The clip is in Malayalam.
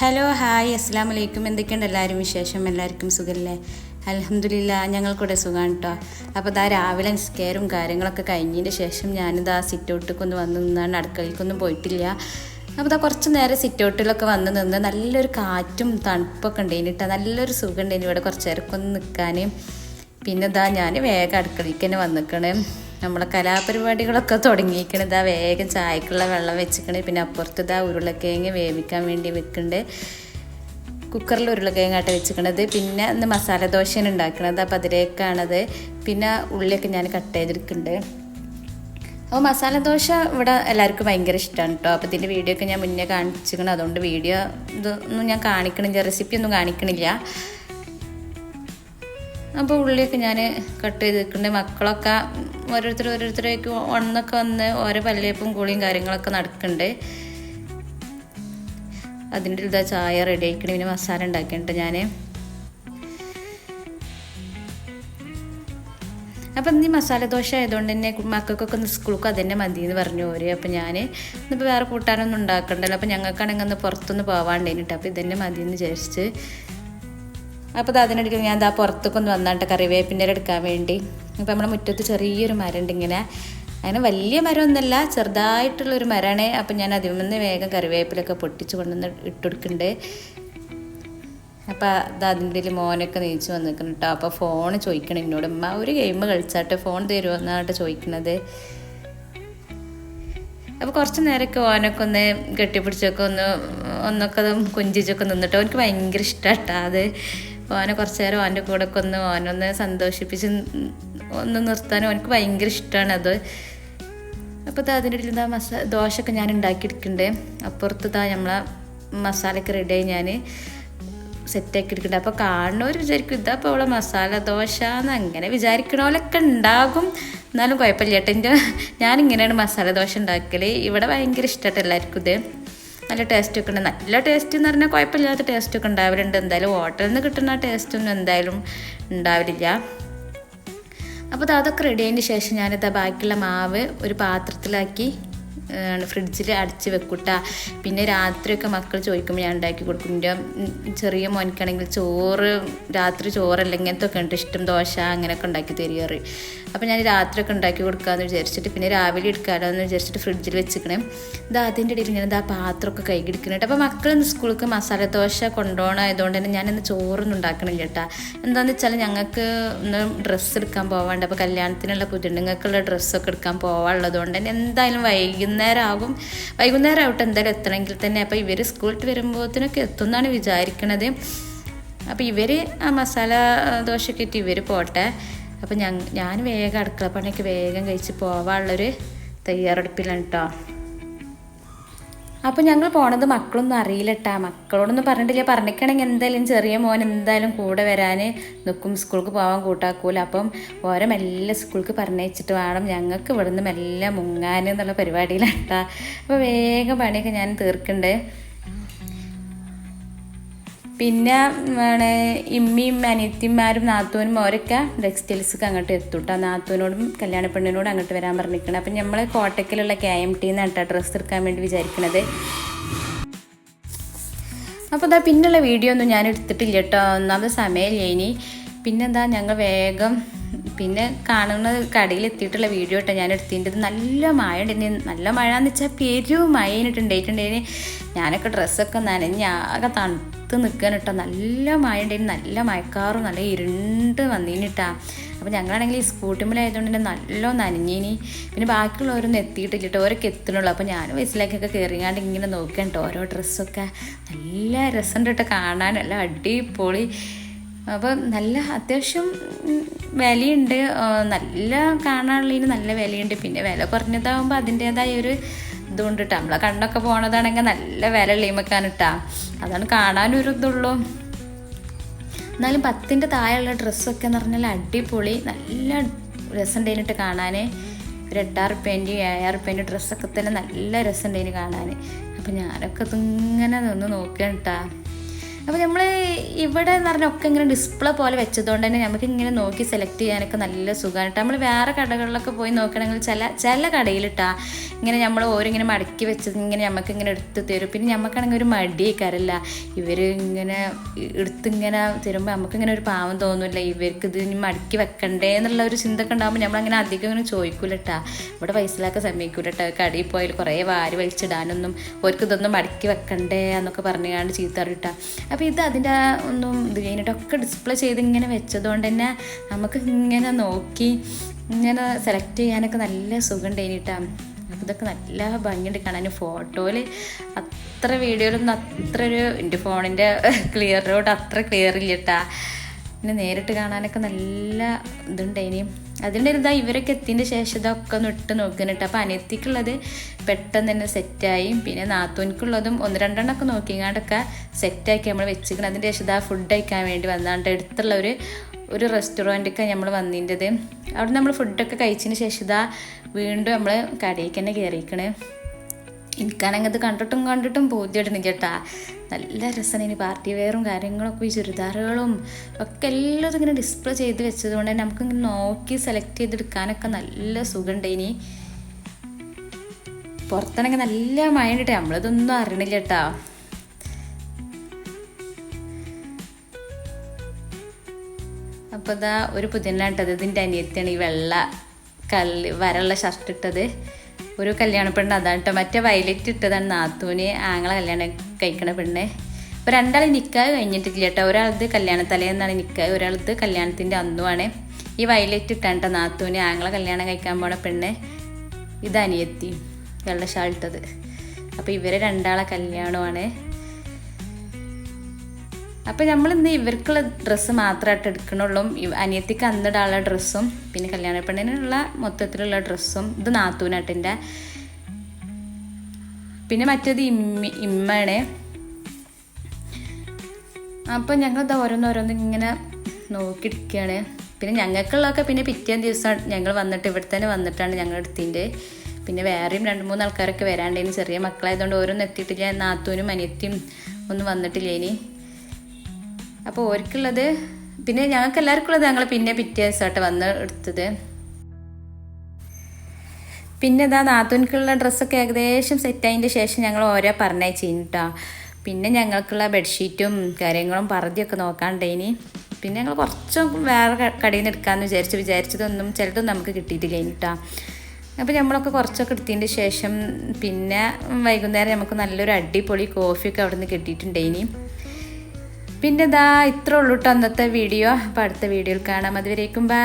ഹലോ ഹായ് അസ്സാം വലൈക്കും എന്തൊക്കെയുണ്ട് എല്ലാവരും? വിശേഷം? എല്ലാവർക്കും സുഖമല്ലേ അലഹമില്ല ഞങ്ങൾക്കൂടെ സുഖമാണ് കേട്ടോ അപ്പോൾ ഇതാ രാവിലെ നിസ്കാരവും കാര്യങ്ങളൊക്കെ കഴിഞ്ഞതിന്റെ ശേഷം ഞാനിതാ സിറ്റ് ഔട്ടിക്കൊന്ന് വന്ന് നിന്നാണ്. അടുക്കളയിലേക്കൊന്നും പോയിട്ടില്ല. അപ്പോൾ ഇതാ കുറച്ച് നേരം സിറ്റൗട്ടിലൊക്കെ വന്ന് നിന്ന് നല്ലൊരു കാറ്റും തണുപ്പൊക്കെ ഉണ്ടായിന് കേട്ടോ നല്ലൊരു സുഖം ഉണ്ടായിന് ഇവിടെ കുറച്ച് നേരമൊക്കെ ഒന്ന് നിൽക്കാൻ പിന്നെ ഇതാ ഞാൻ വേഗം അടുക്കളയ്ക്ക് തന്നെ വന്നിക്കണേ. നമ്മളെ കലാപരിപാടികളൊക്കെ തുടങ്ങിയിരിക്കണത് ഇതാ വേഗം ചായക്കുള്ള വെള്ളം വെച്ചിക്കണേ. പിന്നെ അപ്പുറത്ത് ഇതാ ഉരുളക്കിഴങ്ങ് വേവിക്കാൻ വേണ്ടി വെക്കുന്നുണ്ട് കുക്കറിൽ ഉരുളക്കിഴങ്ങാട്ട് വെച്ചിക്കണത്. പിന്നെ ഇന്ന് മസാല ദോശയാണ് ഉണ്ടാക്കണത്. അപ്പം അതിലേക്കാണത്. പിന്നെ ഉള്ളിയൊക്കെ ഞാൻ കട്ട് ചെയ്തെടുക്കുന്നുണ്ട് അപ്പോൾ മസാല ദോശ ഇവിടെ എല്ലാവർക്കും ഭയങ്കര ഇഷ്ടമാണ് കേട്ടോ അപ്പോൾ ഇതിന്റെ വീഡിയോ ഒക്കെ ഞാൻ മുന്നേ കാണിച്ചിരിക്കണം അതുകൊണ്ട് വീഡിയോ ഇതൊന്നും ഞാൻ കാണിക്കണില്ല. റെസിപ്പി ഒന്നും കാണിക്കണില്ല. അപ്പോൾ ഉള്ളിയൊക്കെ ഞാൻ കട്ട് ചെയ്ത് വെക്കുന്നുണ്ട് മക്കളൊക്കെ ഓരോരുത്തർ ഓരോരുത്തരേക്ക് ഒന്നൊക്കെ വന്ന് ഓരോ പല്ലേപ്പും കൂളിയും കാര്യങ്ങളൊക്കെ നടക്കുന്നുണ്ട് അതിന്റെ ഇതാ ചായ റെഡി ആയിക്കണം. പിന്നെ മസാല ഉണ്ടാക്കിയിട്ട് ഞാൻ അപ്പം ഈ മസാല ദോശ ആയതുകൊണ്ട് തന്നെ മക്കൾക്കൊക്കെ ഒന്ന് സ്കൂൾക്ക് അതന്നെ മതി എന്ന് പറഞ്ഞു ഓര്. അപ്പം ഞാൻ ഇന്നിപ്പോൾ വേറെ കൂട്ടാനൊന്നും ഉണ്ടാക്കണ്ടല്ലോ. അപ്പം ഞങ്ങൾക്കാണെങ്കിൽ ഒന്ന് പുറത്തൊന്ന് പോവാണ്ടേനിട്ട് അപ്പം ഇതന്നെ മതി എന്ന് വിചാരിച്ച് അപ്പോൾ അത് അതിനിടയ്ക്ക് ഞാൻ എന്താ പുറത്തൊക്കെ ഒന്ന് വന്നാട്ട് കറിവേപ്പിന്റെ എടുക്കാൻ വേണ്ടി. അപ്പോൾ നമ്മുടെ മുറ്റത്ത് ചെറിയൊരു മരം ഉണ്ട് ഇങ്ങനെ. അങ്ങനെ വലിയ മരമൊന്നുമല്ല ചെറുതായിട്ടുള്ളൊരു മരമാണ് അപ്പം ഞാൻ അതിൽ നിന്ന് വേഗം കറിവേപ്പിലൊക്കെ പൊട്ടിച്ച് കൊണ്ടുവന്ന് ഇട്ടുകൊടുക്കുന്നുണ്ട് അപ്പോൾ അത് അതിന്റെ മോനൊക്കെ നീച്ച് വന്നിരിക്കണം കേട്ടോ അപ്പോൾ ഫോൺ ചോദിക്കണം എന്നോട് ഉമ്മ ഒരു ഗെയിം കളിച്ചാട്ട് ഫോൺ തരുമോ എന്നാട്ട് ചോദിക്കണത്. അപ്പോൾ കുറച്ച് നേരമൊക്കെ ഓനൊക്കെ ഒന്ന് കെട്ടിപ്പിടിച്ചൊക്കെ ഒന്ന് ഒന്നൊക്കെ കുഞ്ചിച്ചൊക്കെ നിന്നിട്ട് അവനക്ക് ഭയങ്കര ഇഷ്ടമാട്ടോ അത്. ഓനെ കുറച്ച് നേരം ഓന്റെ കൂടെ ഒക്കെ ഒന്ന് ഓനൊന്ന് സന്തോഷിപ്പിച്ച് ഒന്ന് നിർത്താനും എനിക്ക് ഭയങ്കര ഇഷ്ടമാണ് അത്. അപ്പോൾ ഇതാ അതിന്റെ ഇടയിൽ മസാ ദോശയൊക്കെ ഞാൻ ഉണ്ടാക്കിയെടുക്കുന്നുണ്ട്. അപ്പുറത്ത് താ നമ്മളെ മസാലയൊക്കെ റെഡിയായി ഞാൻ സെറ്റാക്കി എടുക്കണ്ടേ അപ്പോൾ കാണുന്നവർ വിചാരിക്കും ഇതാ ഇപ്പോൾ അവളെ മസാല ദോശ എന്ന് അങ്ങനെ വിചാരിക്കണോലൊക്കെ ഉണ്ടാകും. എന്നാലും കുഴപ്പമില്ല ചേട്ടൻ എന്റെ ഞാനിങ്ങനെയാണ് മസാല ദോശ ഉണ്ടാക്കൽ ഇവിടെ ഭയങ്കര ഇഷ്ടമായിട്ട് എല്ലാവർക്കും ഇത്. നല്ല ടേസ്റ്റ് ഒക്കെ ഉണ്ട്. നല്ല ടേസ്റ്റ് എന്ന് പറഞ്ഞാൽ കുഴപ്പമില്ലാത്ത ടേസ്റ്റ് ഒക്കെ ഉണ്ടാവലുണ്ട്. എന്തായാലും ഹോട്ടലിൽ നിന്ന് കിട്ടുന്ന ടേസ്റ്റൊന്നും എന്തായാലും ഉണ്ടാവില്ല അപ്പോൾ അത് അതൊക്കെ റെഡി ആയതിന് ശേഷം ഞാനിത് ബാക്കിയുള്ള മാവ് ഒരു പാത്രത്തിലാക്കി ഫ്രിഡ്ജിൽ അടച്ച് വെക്കൂട്ട. പിന്നെ രാത്രിയൊക്കെ മക്കൾ ചോദിക്കുമ്പോൾ ഞാൻ ഉണ്ടാക്കി കൊടുക്കും. എന്റെ ചെറിയ മോനിക്കാണെങ്കിൽ ചോറ് രാത്രി ചോറല്ല ഇങ്ങനത്തെ ഒക്കെ ഉണ്ട്. ഇഷ്ടം ദോശ അങ്ങനെയൊക്കെ ഉണ്ടാക്കി തരികയറി അപ്പോൾ ഞാൻ രാത്രിയൊക്കെ ഉണ്ടാക്കി കൊടുക്കാമെന്ന് വിചാരിച്ചിട്ട് പിന്നെ രാവിലെ എടുക്കാമല്ലോ എന്ന് വിചാരിച്ചിട്ട് ഫ്രിഡ്ജിൽ വെച്ചിക്കണേ. ഇത് അതിന്റെ ഇടയിൽ ഞാൻ ഇതാ പാത്രമൊക്കെ കൈ കിടക്കണേട്ട് അപ്പോൾ മക്കൾ സ്കൂൾക്ക് മസാല ദോശ കൊണ്ടുപോകണം ആയതുകൊണ്ട് തന്നെ ഞാനിന്ന് ചോറൊന്നും ഉണ്ടാക്കണില്ല കേട്ടാ. എന്താണെന്ന് വെച്ചാൽ ഞങ്ങൾക്ക് ഒന്ന് ഡ്രസ്സ് എടുക്കാൻ പോവാണ്ട്. അപ്പോൾ കല്യാണത്തിനുള്ള പുതിയ ഡ്രസ്സൊക്കെ എടുക്കാൻ പോകാനുള്ളത് കൊണ്ട് തന്നെ എന്തായാലും വൈകുന്നേരം ആകും വൈകുന്നേരം ആവട്ടെ എന്തായാലും എത്തണമെങ്കിൽ തന്നെ. അപ്പോൾ ഇവർ സ്കൂളിൽ വരുമ്പോഴത്തേനൊക്കെ എത്തുമെന്നാണ് വിചാരിക്കണത്. അപ്പോൾ ഇവർ ആ മസാല ദോശയൊക്കെ ഇട്ട് ഇവർ പോട്ടെ. അപ്പോൾ ഞാൻ ഞാൻ വേഗം അടുക്കള പണിയൊക്കെ വേഗം കഴിച്ച് പോവാനുള്ളൊരു തയ്യാറെടുപ്പിലാണ് കേട്ടോ അപ്പോൾ ഞങ്ങൾ പോണത് മക്കളൊന്നും അറിയില്ല കേട്ടാ മക്കളോടൊന്നും പറഞ്ഞിട്ടില്ല. പറഞ്ഞിക്കണമെങ്കിൽ എന്തായാലും ചെറിയ മോൻ എന്തായാലും കൂടെ വരാൻ നിൽക്കും സ്കൂൾക്ക് പോകാൻ കൂട്ടാക്കൂല. അപ്പം ഓരോ മെല്ലെ സ്കൂൾക്ക് പറഞ്ഞയച്ചിട്ട് വേണം ഞങ്ങൾക്ക് ഇവിടുന്ന് മെല്ലെ മുങ്ങാൻ എന്നുള്ള പരിപാടിയിലാണ് കേട്ടാ അപ്പോൾ വേഗം പണിയൊക്കെ ഞാൻ തീർക്കുന്നുണ്ട് പിന്നെ ആണ് ഇമ്മിയും അനിയത്തിമാരും നാത്തൂനും അവരൊക്കെ ടെക്സ്റ്റൈൽസൊക്കെ അങ്ങോട്ട് എത്തൂട്ടോ. നാത്തൂനോടും കല്യാണ പെണ്ണിനോടും അങ്ങോട്ട് വരാൻ പറഞ്ഞിരിക്കണം. അപ്പം നമ്മൾ കോട്ടയ്ക്കലുള്ള കെ എം ടി എന്നാണ് ഡ്രസ്സ് എടുക്കാൻ വേണ്ടി വിചാരിക്കണത്. അപ്പോൾ ഇതാ പിന്നുള്ള വീഡിയോ ഒന്നും ഞാൻ എടുത്തിട്ടില്ല കേട്ടോ ഒന്നാമത് സമയമില്ല ഇനി പിന്നെന്താ ഞങ്ങൾ വേഗം പിന്നെ കാണുന്ന കടയിൽ എത്തിയിട്ടുള്ള വീഡിയോ കേട്ടോ ഞാൻ എടുത്തിന്റെ നല്ല മഴ ഉണ്ടായിരുന്നു നല്ല മഴ എന്ന് വെച്ചാൽ പെരും മഴ ഉണ്ടായിട്ടുണ്ടായിരുന്നു ഞാനൊക്കെ ഡ്രസ്സൊക്കെ നനഞ്ഞ് ആകെ തണുത്ത് നിൽക്കാൻ കേട്ടോ. നല്ല മഴ ഉണ്ടായിരുന്നു നല്ല മഴക്കാറും നല്ല ഇരുണ്ട് വന്നീനിട്ടാ അപ്പോൾ ഞങ്ങളാണെങ്കിൽ സ്കൂട്ടിമ്മലായതുകൊണ്ട് തന്നെ നല്ല നനഞ്ഞിനി. പിന്നെ ബാക്കിയുള്ളവരൊന്നും എത്തിയിട്ടില്ല കേട്ടോ. ഓരൊക്കെ എത്തണുള്ളൂ അപ്പോൾ ഞാൻ വയസ്സിലേക്കൊക്കെ കയറിയാണ്ട് ഇങ്ങനെ നോക്കാൻ കേട്ടോ ഓരോ ഡ്രസ്സൊക്കെ നല്ല രസമുണ്ട് കേട്ടോ കാണാൻ. നല്ല അടിപൊളി. അപ്പോൾ നല്ല അത്യാവശ്യം വിലയുണ്ട്. നല്ല കാണാനുള്ളതിന് നല്ല വിലയുണ്ട്. പിന്നെ വില കുറഞ്ഞതാകുമ്പോൾ അതിന്റേതായ ഒരു ഇതുകൊണ്ട് ഇട്ടാ നമ്മളെ കണ്ണൊക്കെ പോണതാണെങ്കിൽ നല്ല വില ലീമക്കാൻ ഇട്ടാ അതാണ് കാണാനൊരു ഇതുള്ളൂ. എന്നാലും പത്തിന്റെ താഴെയുള്ള ഡ്രസ്സൊക്കെ എന്ന് പറഞ്ഞാൽ അടിപൊളി. നല്ല രസമുണ്ടായിട്ട് കാണാൻ ഒരു എട്ടാറ് റുപ്യേന്റെയും ഏഴാറ് റുപ്യേന്റെ ഡ്രസ്സൊക്കെ തന്നെ നല്ല രസമുണ്ടായിന് കാണാൻ അപ്പം ഞാനൊക്കെ ഇതിങ്ങനെ നിന്ന് നോക്കണം കേട്ടാ അപ്പോൾ നമ്മൾ ഇവിടെ എന്ന് പറഞ്ഞാൽ ഒക്കെ ഇങ്ങനെ ഡിസ്പ്ലേ പോലെ വെച്ചതുകൊണ്ട് തന്നെ നമുക്ക് ഇങ്ങനെ നോക്കി സെലക്ട് ചെയ്യാനൊക്കെ നല്ല സുഖമാണ് നമ്മൾ വേറെ കടകളിലൊക്കെ പോയി നോക്കണമെങ്കിൽ ചില ചില കടയിലിട്ടാ ഇങ്ങനെ നമ്മൾ ഓരോങ്ങനെ മടക്കി വെച്ചത് ഇങ്ങനെ നമുക്ക് ഇങ്ങനെ എടുത്ത് തരും. പിന്നെ നമുക്കാണെങ്കിൽ ഒരു മടിയേക്കാരല്ല. ഇവർ ഇങ്ങനെ എടുത്തിങ്ങനെ തരുമ്പോൾ നമുക്കിങ്ങനെ ഒരു പാവം തോന്നില്ല. ഇവർക്ക് ഇത് ഇനി മടക്കി വെക്കണ്ടേ എന്നുള്ള ഒരു ചിന്ത ഒക്കെ ഉണ്ടാകുമ്പോൾ നമ്മളങ്ങനെ അധികം ഇങ്ങനെ ചോദിക്കൂലട്ടാ ഇവിടെ പൈസയിലൊക്കെ സമ്മതിക്കൂലട്ടാ കടയിൽ പോയാൽ കുറേ വാരി വലിച്ചിടാനൊന്നും ഓർക്ക് ഇതൊന്നും മടക്കി വെക്കണ്ടേ എന്നൊക്കെ പറഞ്ഞാണ്ട് ചീത്തറിട്ടാ അപ്പോൾ ഇത് അതിന്റെ ഒന്നും ഇത് കഴിഞ്ഞിട്ടൊക്കെ ഡിസ്പ്ലേ ചെയ്ത് ഇങ്ങനെ വെച്ചതുകൊണ്ട് തന്നെ നമുക്ക് ഇങ്ങനെ നോക്കി ഇങ്ങനെ സെലക്ട് ചെയ്യാനൊക്കെ നല്ല സുഖം കഴിഞ്ഞിട്ടാണ് അപ്പോൾ ഇതൊക്കെ നല്ല ഭംഗിയുണ്ട് കാണാൻ. ഫോട്ടോയിൽ അത്ര വീഡിയോയിലൊന്നും അത്ര ഒരു എന്റെ ഫോണിന്റെ ക്ലിയറോട് അത്ര ക്ലിയർ ഇല്ല കേട്ടാ പിന്നെ നേരിട്ട് കാണാനൊക്കെ നല്ല ഇതുണ്ടായിനി അതിന്റെ ഇതാ ഇവരൊക്കെ എത്തിയതിന്റെ ശേഷം ഇതൊക്കെ ഒന്ന് ഇട്ട് നോക്കുന്നുണ്ട്. അപ്പോൾ അനിയത്തിക്കുള്ളത് പെട്ടെന്ന് തന്നെ സെറ്റായി പിന്നെ നാത്തൂനിക്കുള്ളതും ഒന്ന് രണ്ടെണ്ണമൊക്കെ നോക്കിങ്ങാണ്ടൊക്കെ സെറ്റാക്കി നമ്മൾ വെച്ചിരിക്കണം. അതിന്റെ ശേഷം ഇതാ ഫുഡ് കഴിക്കാൻ വേണ്ടി വന്നാണ്ട് അടുത്തുള്ള ഒരു ഒരു റെസ്റ്റോറന്റൊക്കെ നമ്മൾ വന്നിന്റെത്. അവിടെ നമ്മൾ ഫുഡൊക്കെ കഴിച്ചതിന് ശേഷം ഇതാ വീണ്ടും നമ്മൾ കടയിലേക്ക് തന്നെ കയറിയിരിക്കണേ എനിക്കാണെങ്കിൽ അത് കണ്ടിട്ടും കണ്ടിട്ടും ബോധ്യമായിട്ട് കേട്ടാ. നല്ല രസമാണ് ഇനി പാർട്ടി വെയറും കാര്യങ്ങളൊക്കെ ഈ ചുരിദാറുകളും ഒക്കെ എല്ലാം ഇങ്ങനെ ഡിസ്പ്ലേ ചെയ്ത് വെച്ചത് കൊണ്ട് തന്നെ നമുക്കിങ്ങനെ നോക്കി സെലക്ട് ചെയ്തെടുക്കാനൊക്കെ നല്ല സുഖമുണ്ട് ഇനി. പുറത്താണെങ്കിൽ നല്ല ഉണ്ട് നമ്മളിതൊന്നും അറിയണില്ല കേട്ടാ. അപ്പോൾ ഇതാ ഒരു പുതിനായിട്ടത് ഇതിന്റെ അനിയത്തിയാണ് ഈ വെള്ള കല്ല് വരള്ള ഷർട്ട് ഇട്ടത്. ഒരു കല്യാണ പെണ്ണ് അതാണ് കേട്ടോ മറ്റേ വയലറ്റ് ഇട്ടതാണ് നാത്തൂന്. ആങ്ങളെ കല്യാണം കഴിക്കണ പെണ്ണ്. അപ്പോൾ രണ്ടാൾ നിൽക്കാതെ കഴിഞ്ഞിട്ടില്ല കേട്ടോ ഒരാളത് കല്യാണ തലേന്നാണ് നിൽക്കുക ഒരാളത് കല്യാണത്തിന്റെ അന്നുമാണ് ഈ വയലറ്റ് ഇട്ടാണ് കേട്ടോ നാത്തൂന് ആങ്ങളെ കല്യാണം കഴിക്കാൻ പോണ പെണ്ണ്. ഇത് അനിയത്തി വെള്ള ഷാൾ അപ്പോൾ ഇവരെ രണ്ടാളെ കല്യാണമാണ്. അപ്പോൾ നമ്മൾ ഇന്ന് ഇവർക്കുള്ള ഡ്രസ്സ് മാത്രമായിട്ട് എടുക്കണുള്ളൂ. അനിയത്തിക്ക് അന്നിടാനുള്ള ഡ്രസ്സും പിന്നെ കല്യാണ പെണ്ണിനുള്ള മൊത്തത്തിലുള്ള ഡ്രസ്സും ഇത് നാത്തൂനാട്ടിന്റെ പിന്നെ മറ്റേത് ഇമ്മി ഇമ്മയാണ് അപ്പോൾ ഞങ്ങൾ ഇത് ഓരോന്നോരോന്ന് ഇങ്ങനെ നോക്കിയിരിക്കുകയാണ് പിന്നെ ഞങ്ങൾക്കുള്ളതൊക്കെ പിന്നെ പിറ്റേ ദിവസം ഞങ്ങൾ വന്നിട്ട് ഇവിടെ തന്നെ വന്നിട്ടാണ് ഞങ്ങൾ എടുത്തിന്റെ പിന്നെ വേറെയും രണ്ട് മൂന്ന് ആൾക്കാരൊക്കെ വരാണ്ടേന്. ചെറിയ മക്കളായതുകൊണ്ട് ഓരോന്നും എത്തിയിട്ടില്ല. നാത്തൂനും അനിയത്തിയും ഒന്നും വന്നിട്ടില്ല ഇനി അപ്പോൾ ഓർക്കുള്ളത് പിന്നെ ഞങ്ങൾക്ക് എല്ലാവർക്കും ഉള്ളത് ഞങ്ങൾ പിന്നെ പിറ്റേ ദിവസമായിട്ട് വന്ന് എടുത്തത്. പിന്നെ ഇതാ നാത്തൂനിക്കുള്ള ഡ്രസ്സൊക്കെ ഏകദേശം സെറ്റായതിന്റെ ശേഷം ഞങ്ങൾ ഓരോ പറഞ്ഞയച്ചു കേട്ടോ പിന്നെ ഞങ്ങൾക്കുള്ള ബെഡ്ഷീറ്റും കാര്യങ്ങളും പറഞ്ഞൊക്കെ നോക്കാണ്ടേനി. പിന്നെ ഞങ്ങൾ കുറച്ചും വേറെ കടയിൽ നിന്ന് എടുക്കാമെന്ന് വിചാരിച്ച് വിചാരിച്ചതൊന്നും ചിലതൊന്നും നമുക്ക് കിട്ടിയിട്ടില്ല കേട്ടോ അപ്പോൾ നമ്മളൊക്കെ കുറച്ചൊക്കെ എടുത്തതിന്റെ ശേഷം പിന്നെ വൈകുന്നേരം നമുക്ക് നല്ലൊരു അടിപൊളി കോഫിയൊക്കെ അവിടെ നിന്ന് കിട്ടിയിട്ടുണ്ടേനി. പിന്നെ ഇതാ ഇത്രേ ഉള്ളൂ കേട്ടോ അന്നത്തെ വീഡിയോ. അപ്പോൾ അടുത്ത വീഡിയോയിൽ കാണാം. അതുവരേക്കും ബൈ.